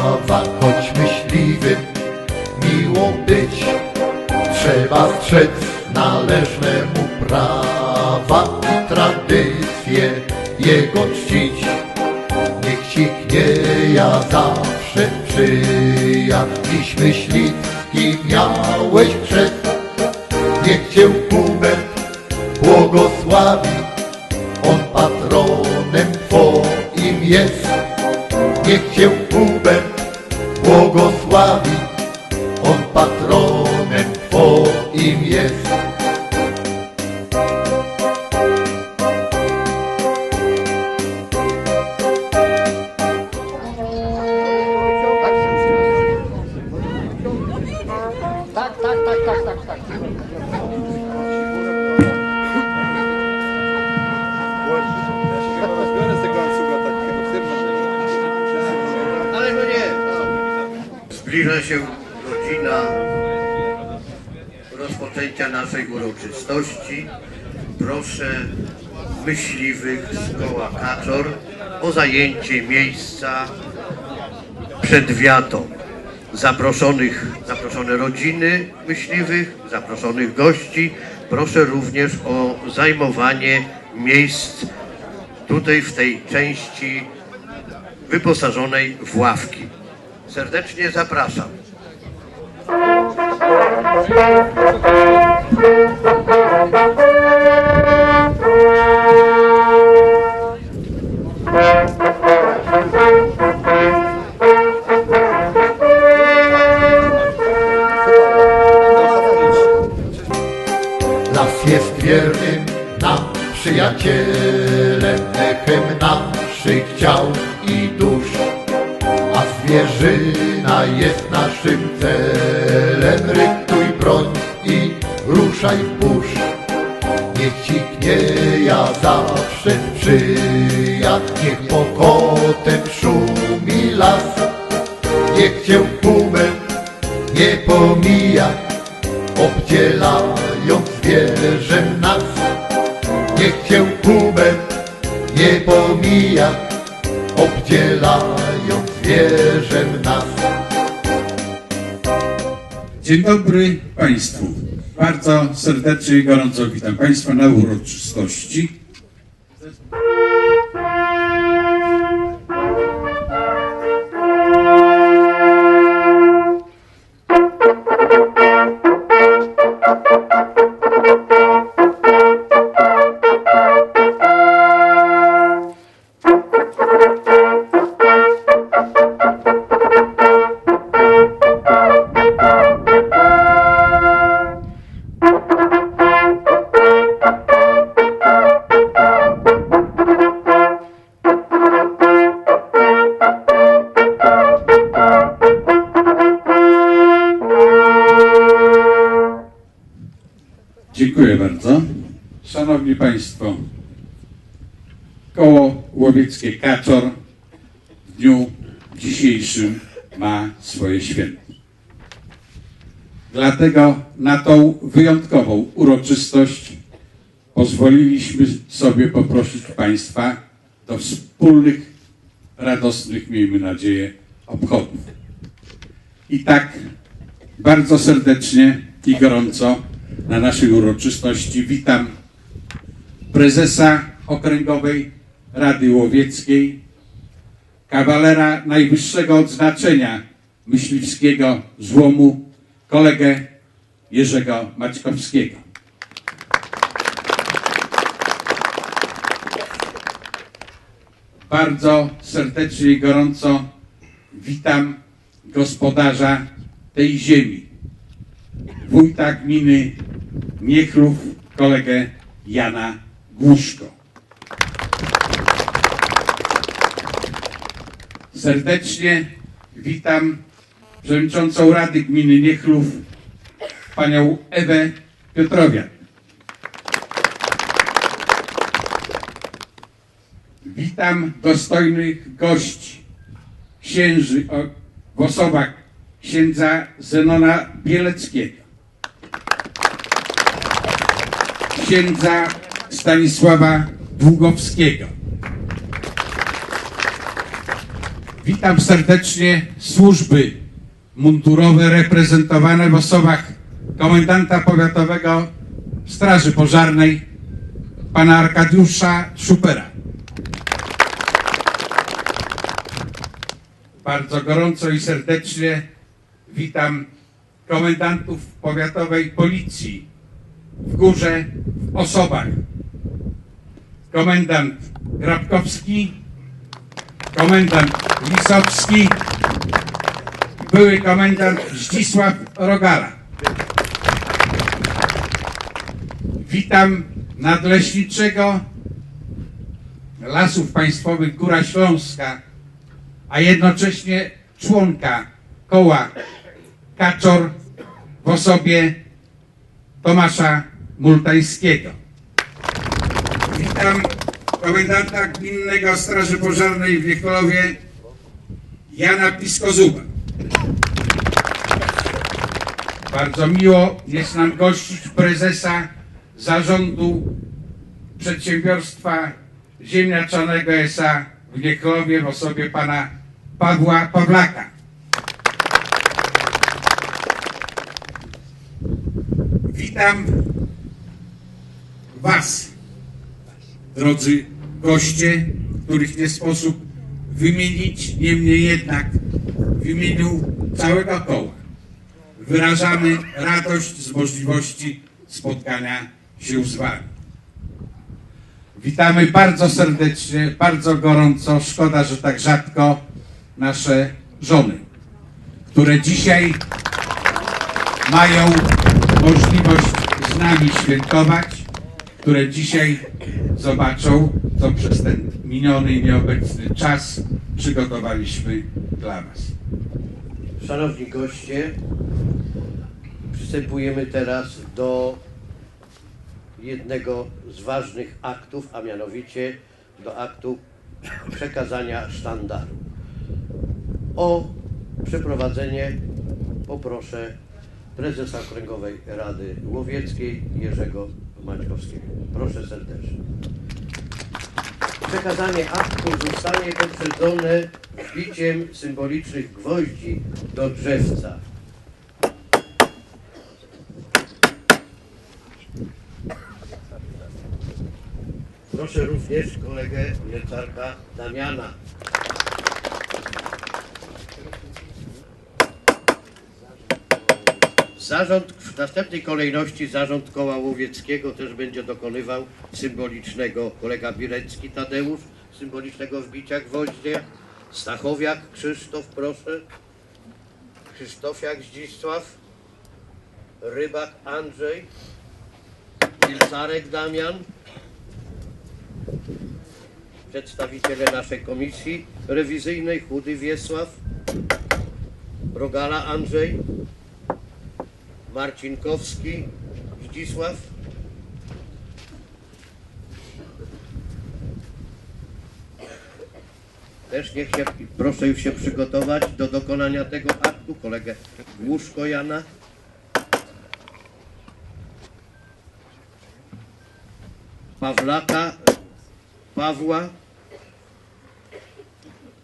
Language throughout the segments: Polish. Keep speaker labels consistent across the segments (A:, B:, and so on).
A: Zabawa, choć myśliwym miło być. Trzeba strzec należnemu prawa i tradycje jego czcić. Niech ci ja zawsze przyja, dziś myśliwski miałeś przed. Niech cię Hubert błogosławi, on patronem twoim jest. Niech cię
B: się rozpoczęcia naszej uroczystości. Proszę myśliwych z koła Kaczor o zajęcie miejsca przed wiatą. Zaproszonych, zaproszone rodziny myśliwych, zaproszonych gości. Proszę również o zajmowanie miejsc tutaj w tej części wyposażonej w ławki. Serdecznie zapraszam.
A: Las jest wiernym nam przyjacielem, echem naszych ciał i dusz. A zwierzyna jest zawsze sprzyja, niech pokotem szumi las. Niech cię pumem nie pomija, obdzielając wierzem nas. Niech cię pumem nie pomija, obdzielając wierzem nas.
C: Dzień dobry Państwu. Bardzo serdecznie i gorąco witam Państwa na uroczystości. just Szanowni Państwo, koło łowieckie Kaczor w dniu dzisiejszym ma swoje święto. Dlatego na tą wyjątkową uroczystość pozwoliliśmy sobie poprosić Państwa do wspólnych, radosnych, miejmy nadzieję, obchodów. I tak bardzo serdecznie i gorąco na naszej uroczystości witam prezesa Okręgowej Rady Łowieckiej, kawalera najwyższego odznaczenia myśliwskiego złomu, kolegę Jerzego Maćkowskiego. Bardzo serdecznie i gorąco witam gospodarza tej ziemi, wójta gminy Niechlów, kolegę Jana Głuszko. Serdecznie witam przewodniczącą Rady Gminy Niechlów, panią Ewę Piotrowiak. Witam dostojnych gości, księży w osobach księdza Zenona Bieleckiego, księdza Stanisława Długowskiego, Witam serdecznie służby mundurowe reprezentowane w osobach komendanta powiatowego Straży Pożarnej pana Arkadiusza Szupera. Bardzo gorąco i serdecznie witam komendantów powiatowej policji w górze w osobach. Komendant Grabkowski, komendant Lisowski, były komendant Zdzisław Rogala. Witam nadleśniczego Lasów Państwowych Góra Śląska, a jednocześnie członka koła Kaczor w osobie Tomasza Multańskiego. Witam komendanta Gminnego Straży Pożarnej w Wiekolowie Jana Piskozuba. Bardzo miło jest nam gościć prezesa zarządu przedsiębiorstwa ziemniaczanego SA w Wiekolowie w osobie pana Pawła Pawlaka. Witam Was, drodzy goście, których nie sposób wymienić, niemniej jednak w imieniu całego koła wyrażamy radość z możliwości spotkania się z Wami. Witamy bardzo serdecznie, bardzo gorąco. Szkoda, że tak rzadko nasze żony, które dzisiaj mają możliwość z nami świętować, które dzisiaj zobaczą, co przez ten miniony i nieobecny czas przygotowaliśmy dla Was.
B: Szanowni goście, przystępujemy teraz do jednego z ważnych aktów, a mianowicie do aktu przekazania sztandaru. O przeprowadzenie poproszę prezesa Okręgowej Rady Łowieckiej Jerzego Maćkowskiego. Proszę serdecznie. Przekazanie aktu zostanie poprzedzone wbiciem symbolicznych gwoździ do drzewca. Proszę również kolegę mleczarka Damiana. Zarząd, w następnej kolejności zarząd koła łowieckiego też będzie dokonywał symbolicznego, kolega Bilecki Tadeusz, symbolicznego wbicia gwoździa, Stachowiak Krzysztof, proszę, Krzysztofiak Zdzisław, Rybak Andrzej, Wilcarek Damian, przedstawiciele naszej komisji rewizyjnej, Chudy Wiesław, Rogala Andrzej, Marcinkowski Zdzisław, też niech się, proszę już się przygotować do dokonania tego aktu, kolegę Głuszko Jana, Pawlaka Pawła,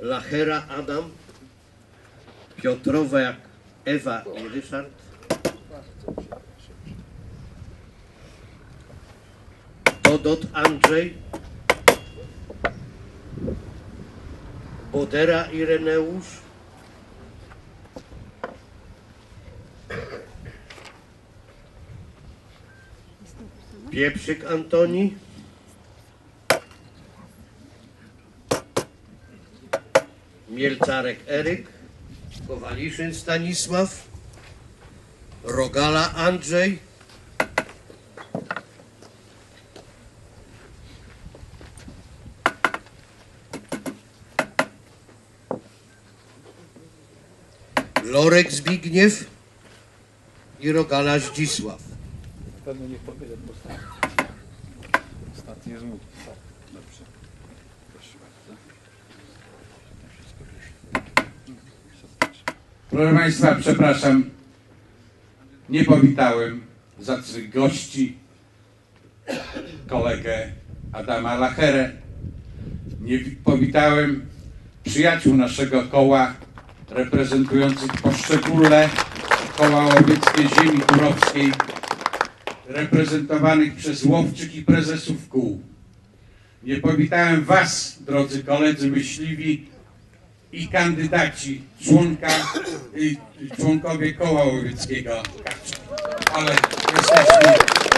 B: Lachera Adam, Piotrowa jak Ewa i Ryszard, Dodot Andrzej, Bodera Ireneusz, Pieprzyk Antoni, Mielcarek Eryk, Kowaliszyn Stanisław, Rogala Andrzej, Lorek Zbigniew i Rogala Zdzisław.
D: Pewno niech powiedział ostatni. Ostatni jest mój. Tak, dobrze. Proszę bardzo. Wyszło.
C: Proszę Państwa, przepraszam, nie powitałem zacnych gości, kolegę Adama Lacherę. Nie wi- powitałem przyjaciół naszego koła, reprezentujących poszczególne koła łowieckie ziemi turowskiej, reprezentowanych przez łowczyk i prezesów kół. Nie powitałem Was, drodzy koledzy myśliwi i kandydaci, członka, y, członkowie koła łowieckiego. Ale jesteśmy